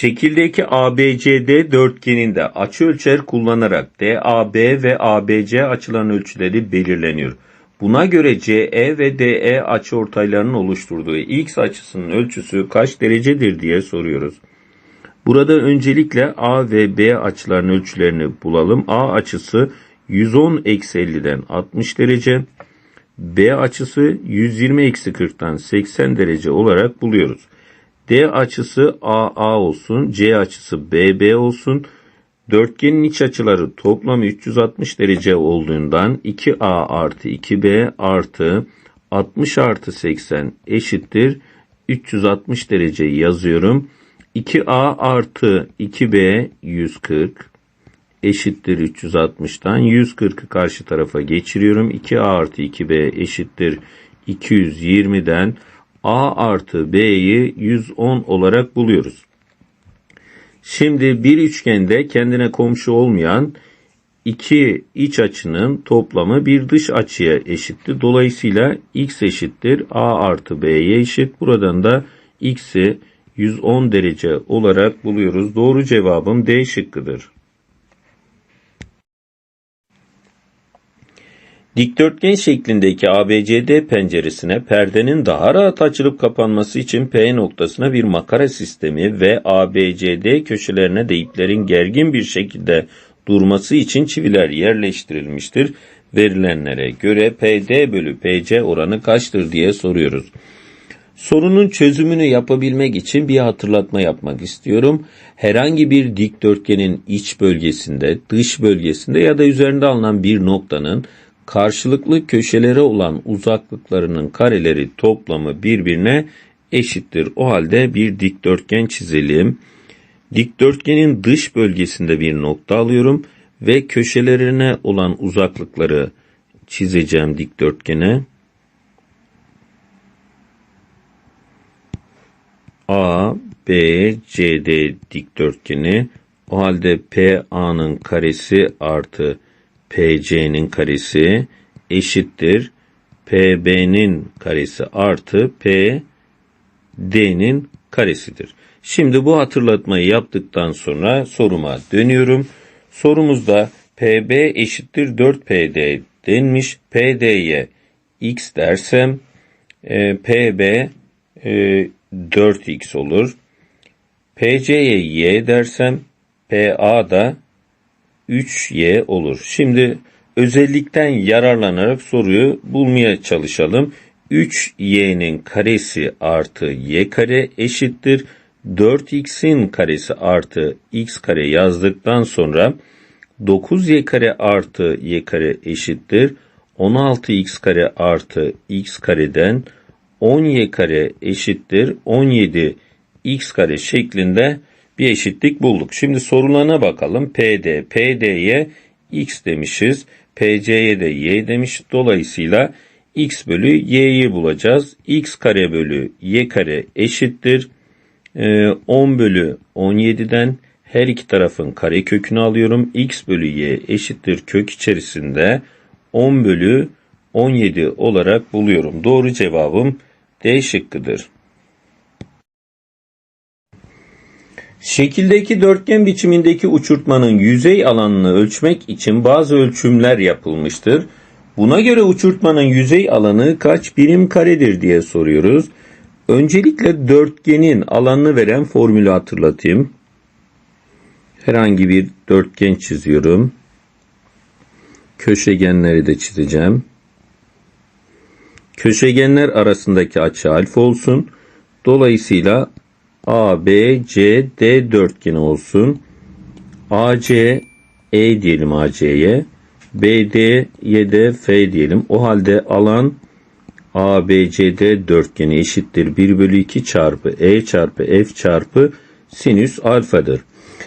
Şekildeki ABCD dörtgeninde açıölçer kullanarak DAB ve ABC açıların ölçüleri belirleniyor. Buna göre CE ve DE açıortaylarının oluşturduğu X açısının ölçüsü kaç derecedir diye soruyoruz. Burada öncelikle A ve B açıların ölçülerini bulalım. A açısı 110 eksi 50'den 60 derece. B açısı 120 eksi 40'tan 80 derece olarak buluyoruz. D açısı AA olsun, C açısı BB olsun. Dörtgenin iç açıları toplamı 360 derece olduğundan 2A artı 2B artı 60 artı 80 eşittir 360 derece yazıyorum. 2A artı 2B 140 eşittir 360'tan 140'ı karşı tarafa geçiriyorum. 2A artı 2B eşittir 220'den A artı B'yi 110 olarak buluyoruz. Şimdi bir üçgende kendine komşu olmayan iki iç açının toplamı bir dış açıya eşittir. Dolayısıyla x eşittir a artı b'ye eşit. Buradan da x'i 110 derece olarak buluyoruz. Doğru cevabım D şıkkıdır. Dikdörtgen şeklindeki ABCD penceresine perdenin daha rahat açılıp kapanması için P noktasına bir makara sistemi ve ABCD köşelerine de iplerin gergin bir şekilde durması için çiviler yerleştirilmiştir. Verilenlere göre PD bölü PC oranı kaçtır diye soruyoruz. Sorunun çözümünü yapabilmek için bir hatırlatma yapmak istiyorum. Herhangi bir dikdörtgenin iç bölgesinde, dış bölgesinde ya da üzerinde alınan bir noktanın karşılıklı köşelere olan uzaklıklarının kareleri toplamı birbirine eşittir. O halde bir dikdörtgen çizelim. Dikdörtgenin dış bölgesinde bir nokta alıyorum ve köşelerine olan uzaklıkları çizeceğim dikdörtgene. A, B, C, D dikdörtgeni. O halde PA'nın karesi artı PC'nin karesi eşittir. PB'nin karesi artı PD'nin karesidir. Şimdi bu hatırlatmayı yaptıktan sonra soruma dönüyorum. Sorumuzda PB eşittir 4PD denmiş. PD'ye x dersem e, PB e, 4x olur. PC'ye y dersem PA da 3y olur. Şimdi özellikten yararlanarak soruyu bulmaya çalışalım. 3y'nin karesi artı y kare eşittir. 4x'in karesi artı x kare yazdıktan sonra 9y kare artı y kare eşittir. 16x kare artı x kareden 10y kare eşittir. 17 x kare şeklinde bir eşitlik bulduk. Şimdi sorularına bakalım. PD, PD'ye x demişiz. PC'ye de y demiş. Dolayısıyla x bölü y'yi bulacağız. x kare bölü y kare eşittir. 10 ee, bölü 17'den her iki tarafın kare kökünü alıyorum. x bölü y eşittir kök içerisinde 10 bölü 17 olarak buluyorum. Doğru cevabım D şıkkıdır. Şekildeki dörtgen biçimindeki uçurtmanın yüzey alanını ölçmek için bazı ölçümler yapılmıştır. Buna göre uçurtmanın yüzey alanı kaç birim karedir diye soruyoruz. Öncelikle dörtgenin alanını veren formülü hatırlatayım. Herhangi bir dörtgen çiziyorum. Köşegenleri de çizeceğim. Köşegenler arasındaki açı alfa olsun. Dolayısıyla A, B, C, D dörtgeni olsun. AC, E diyelim AC'ye. BD'ye de F diyelim. O halde alan ABCD dörtgeni eşittir 1 bölü 2 çarpı E çarpı F çarpı sinüs alfadır.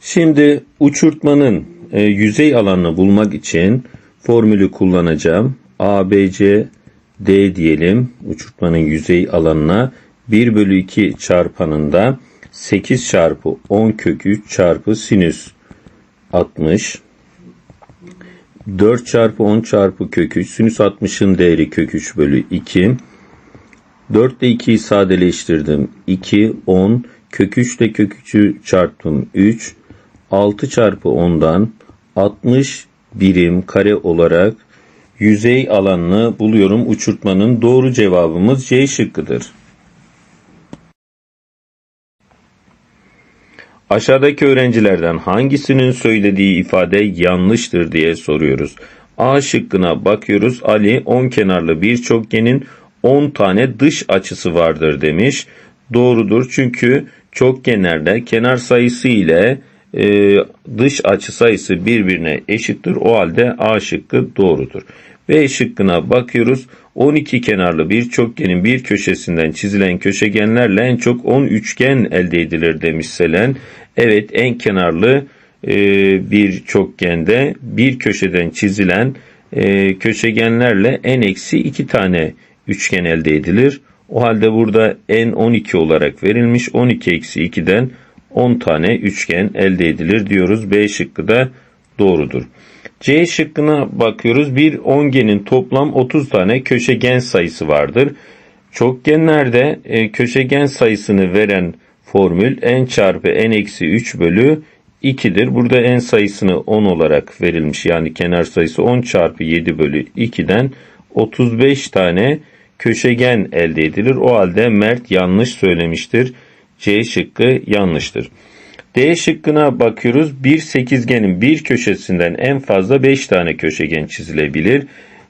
Şimdi uçurtmanın e, yüzey alanını bulmak için formülü kullanacağım. ABC D diyelim uçurtmanın yüzey alanına 1 bölü 2 çarpanında 8 çarpı 10 kök 3 çarpı sinüs 60 4 çarpı 10 çarpı kök 3 sinüs 60'ın değeri kök 3 bölü 2 4 ile 2'yi sadeleştirdim 2 10 Kök 3 ile kök 3'ü çarptım 3. 6 çarpı 10'dan 60 birim kare olarak yüzey alanını buluyorum. Uçurtmanın doğru cevabımız C şıkkıdır. Aşağıdaki öğrencilerden hangisinin söylediği ifade yanlıştır diye soruyoruz. A şıkkına bakıyoruz. Ali 10 kenarlı bir çokgenin 10 tane dış açısı vardır demiş. Doğrudur çünkü çokgenlerde kenar sayısı ile e, dış açı sayısı birbirine eşittir. O halde A şıkkı doğrudur. B şıkkına bakıyoruz. 12 kenarlı bir çokgenin bir köşesinden çizilen köşegenlerle en çok 10 üçgen elde edilir demiş Selen. Evet en kenarlı e, bir çokgende bir köşeden çizilen e, köşegenlerle en eksi 2 tane üçgen elde edilir. O halde burada n 12 olarak verilmiş. 12 eksi 2'den 10 tane üçgen elde edilir diyoruz. B şıkkı da doğrudur. C şıkkına bakıyoruz. Bir ongenin toplam 30 tane köşegen sayısı vardır. Çokgenlerde e, köşegen sayısını veren formül n çarpı n eksi 3 bölü 2'dir. Burada n sayısını 10 olarak verilmiş. Yani kenar sayısı 10 çarpı 7 bölü 2'den 35 tane köşegen elde edilir. O halde Mert yanlış söylemiştir. C şıkkı yanlıştır. D şıkkına bakıyoruz. Bir sekizgenin bir köşesinden en fazla 5 tane köşegen çizilebilir.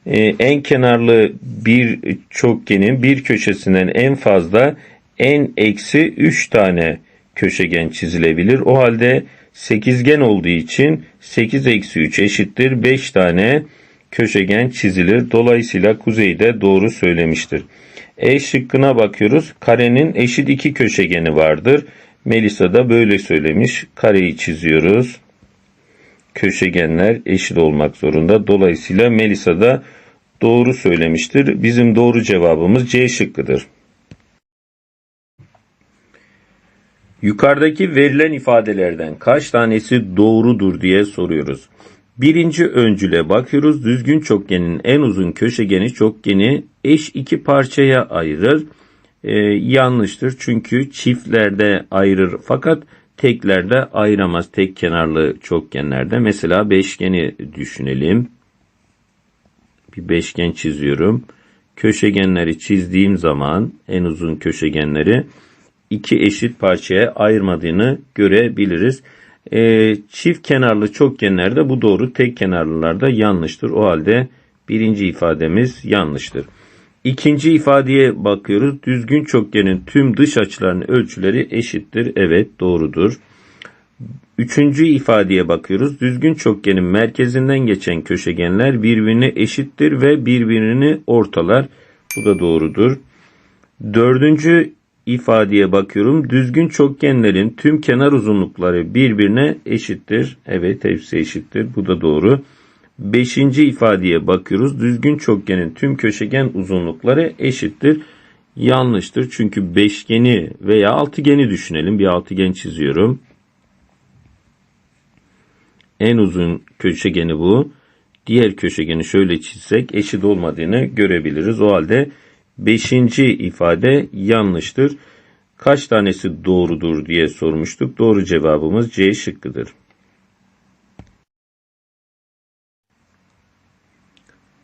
Ee, en kenarlı bir çokgenin bir köşesinden en fazla en eksi 3 tane köşegen çizilebilir. O halde sekizgen olduğu için 8 eksi 3 eşittir 5 tane köşegen çizilir. Dolayısıyla kuzeyde doğru söylemiştir. E şıkkına bakıyoruz. Karenin eşit iki köşegeni vardır. Melisa da böyle söylemiş. Kareyi çiziyoruz. Köşegenler eşit olmak zorunda. Dolayısıyla Melisa da doğru söylemiştir. Bizim doğru cevabımız C şıkkıdır. Yukarıdaki verilen ifadelerden kaç tanesi doğrudur diye soruyoruz. Birinci öncüle bakıyoruz. Düzgün çokgenin en uzun köşegeni çokgeni eş iki parçaya ayırır. Ee, yanlıştır çünkü çiftlerde ayırır fakat teklerde ayıramaz. Tek kenarlı çokgenlerde mesela beşgeni düşünelim. Bir beşgen çiziyorum. Köşegenleri çizdiğim zaman en uzun köşegenleri iki eşit parçaya ayırmadığını görebiliriz. E, çift kenarlı çokgenlerde bu doğru, tek kenarlılarda yanlıştır. O halde birinci ifademiz yanlıştır. İkinci ifadeye bakıyoruz. Düzgün çokgenin tüm dış açılarının ölçüleri eşittir. Evet doğrudur. Üçüncü ifadeye bakıyoruz. Düzgün çokgenin merkezinden geçen köşegenler birbirine eşittir ve birbirini ortalar. Bu da doğrudur. Dördüncü ifadeye bakıyorum. Düzgün çokgenlerin tüm kenar uzunlukları birbirine eşittir. Evet hepsi eşittir. Bu da doğru. Beşinci ifadeye bakıyoruz. Düzgün çokgenin tüm köşegen uzunlukları eşittir. Yanlıştır. Çünkü beşgeni veya altıgeni düşünelim. Bir altıgen çiziyorum. En uzun köşegeni bu. Diğer köşegeni şöyle çizsek eşit olmadığını görebiliriz. O halde Beşinci ifade yanlıştır. Kaç tanesi doğrudur diye sormuştuk. Doğru cevabımız C şıkkıdır.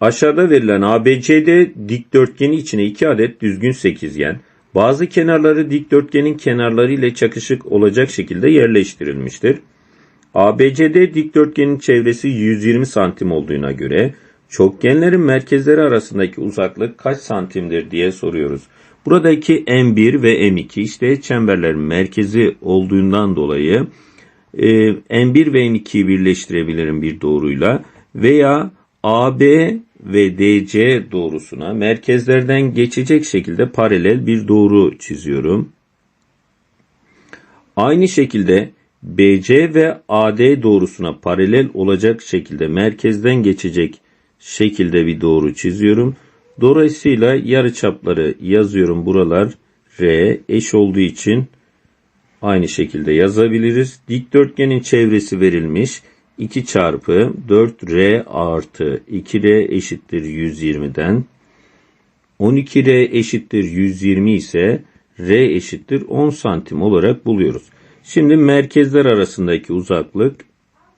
Aşağıda verilen ABCD dikdörtgeni içine iki adet düzgün sekizgen, bazı kenarları dikdörtgenin kenarları ile çakışık olacak şekilde yerleştirilmiştir. ABCD dikdörtgenin çevresi 120 santim olduğuna göre Çokgenlerin merkezleri arasındaki uzaklık kaç santimdir diye soruyoruz. Buradaki M1 ve M2 işte çemberlerin merkezi olduğundan dolayı e, M1 ve M2'yi birleştirebilirim bir doğruyla veya AB ve DC doğrusuna merkezlerden geçecek şekilde paralel bir doğru çiziyorum. Aynı şekilde BC ve AD doğrusuna paralel olacak şekilde merkezden geçecek şekilde bir doğru çiziyorum. Dolayısıyla yarı çapları yazıyorum. Buralar R eş olduğu için aynı şekilde yazabiliriz. Dikdörtgenin çevresi verilmiş. 2 çarpı 4R artı 2R eşittir 120'den 12R eşittir 120 ise R eşittir 10 santim olarak buluyoruz. Şimdi merkezler arasındaki uzaklık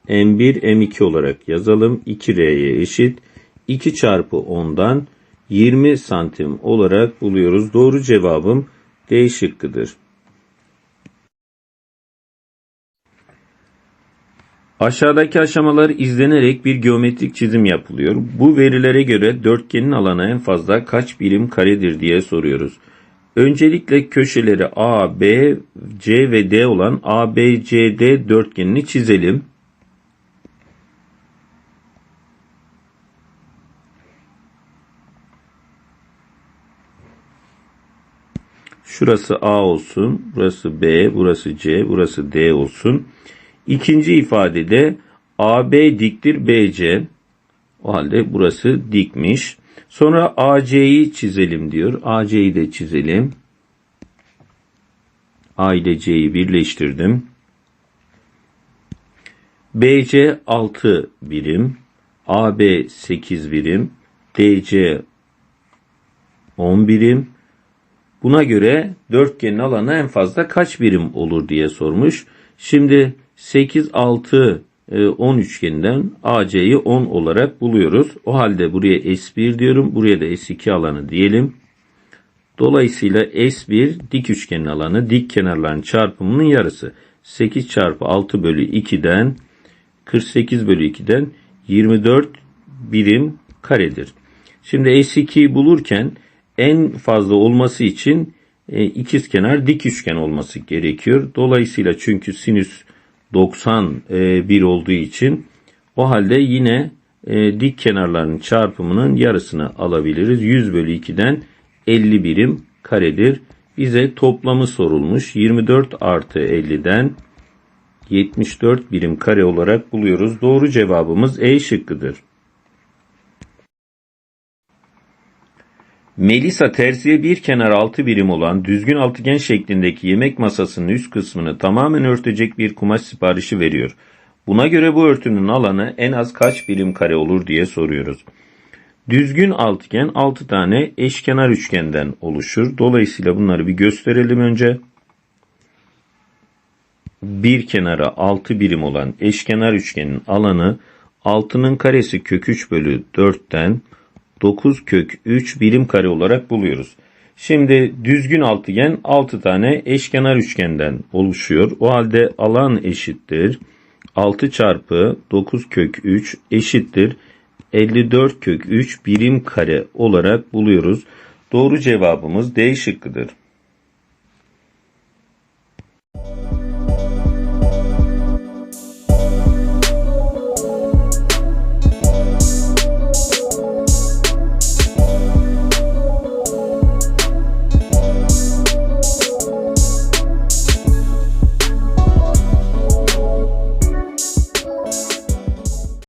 M1 M2 olarak yazalım. 2R'ye eşit. 2 çarpı 10'dan 20 santim olarak buluyoruz. Doğru cevabım D şıkkıdır. Aşağıdaki aşamalar izlenerek bir geometrik çizim yapılıyor. Bu verilere göre dörtgenin alanı en fazla kaç birim karedir diye soruyoruz. Öncelikle köşeleri A, B, C ve D olan ABCD dörtgenini çizelim. Şurası A olsun, burası B, burası C, burası D olsun. İkinci ifadede AB diktir BC. O halde burası dikmiş. Sonra AC'yi çizelim diyor. AC'yi de çizelim. A ile C'yi birleştirdim. BC 6 birim. AB 8 birim. DC 10 birim. Buna göre dörtgenin alanı en fazla kaç birim olur diye sormuş. Şimdi 8, 6, 10 üçgeninden AC'yi 10 olarak buluyoruz. O halde buraya S1 diyorum. Buraya da S2 alanı diyelim. Dolayısıyla S1 dik üçgenin alanı dik kenarların çarpımının yarısı. 8 çarpı 6 bölü 2'den 48 bölü 2'den 24 birim karedir. Şimdi S2'yi bulurken en fazla olması için e, ikizkenar dik üçgen olması gerekiyor. Dolayısıyla çünkü sinüs 91 olduğu için o halde yine e, dik kenarların çarpımının yarısını alabiliriz. 100 bölü 2'den 50 birim karedir. Bize toplamı sorulmuş. 24 artı 50'den 74 birim kare olarak buluyoruz. Doğru cevabımız E şıkkıdır. Melisa terziye bir kenar altı birim olan düzgün altıgen şeklindeki yemek masasının üst kısmını tamamen örtecek bir kumaş siparişi veriyor. Buna göre bu örtünün alanı en az kaç birim kare olur diye soruyoruz. Düzgün altıgen 6 tane eşkenar üçgenden oluşur. Dolayısıyla bunları bir gösterelim önce. Bir kenara 6 birim olan eşkenar üçgenin alanı 6'nın karesi kök 3 bölü 4'ten 9 kök 3 birim kare olarak buluyoruz. Şimdi düzgün altıgen 6 tane eşkenar üçgenden oluşuyor. O halde alan eşittir. 6 çarpı 9 kök 3 eşittir. 54 kök 3 birim kare olarak buluyoruz. Doğru cevabımız D şıkkıdır.